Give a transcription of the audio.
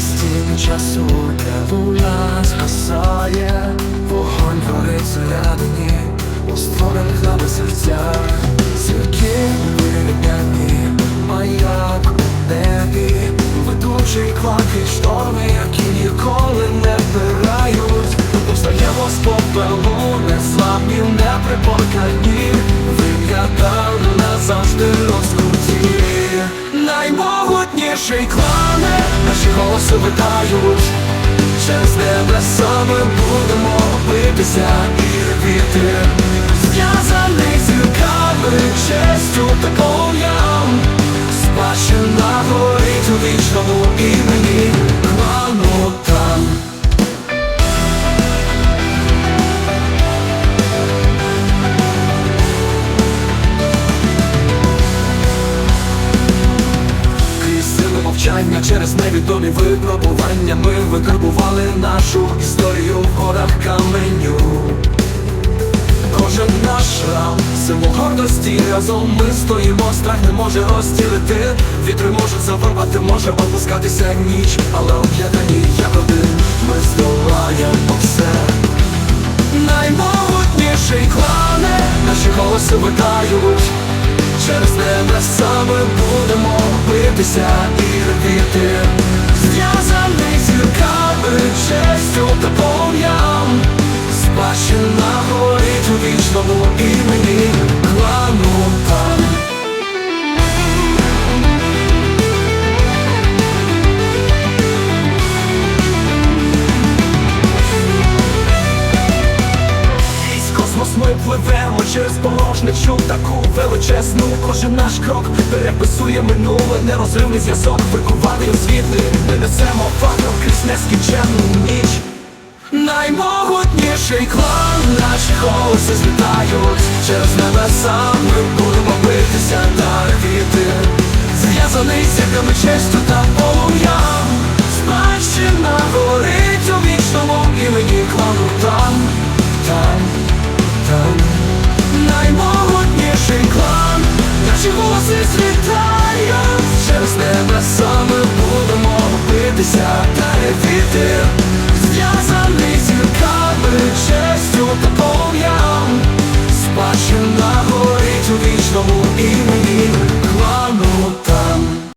стін часу луна спасає, вогонь горить всередині, у створених нами серцях, зірки вирівняні, маяк у небі, ведучий кваки шторми, які ніколи не вбирають. Повстаємо з попелу, незламні, неприборкані, виглядали назавжди розкруті. Наймогутніший клане, наші голоси витають, через небеса ми будемо битися і робити. зв'язаний зірками, честю та полям, спадщина горить у вічному імені через невідомі випробування. Ми викарбували нашу історію в горах каменю. Кожен наш шрам, символ гордості. Разом ми стоїмо, страх не може розділити. Вітри можуть завирвати, може опускатися ніч. Але об'єднані як один Ми здолаємо все. Наймогутніший клане, наші голоси видають Через небеса ми будемо битися і робити, Зв'язаний зірками, честю та полум'ям Спадщина горить у вічному імені космос ми пливемо через порожничу таку величезну. Кожен наш крок переписує минуле нерозривний зв'язок Викуваний світи Ми несемо факел крізь нескінченну ніч. Наймогутніший клан, наші голоси злітають. Через небеса ми будемо битися на ревіти Зв'язаний зірками честю битися та ревіти Зв'язаний зірками, честю та полум'ям горить у вічному імені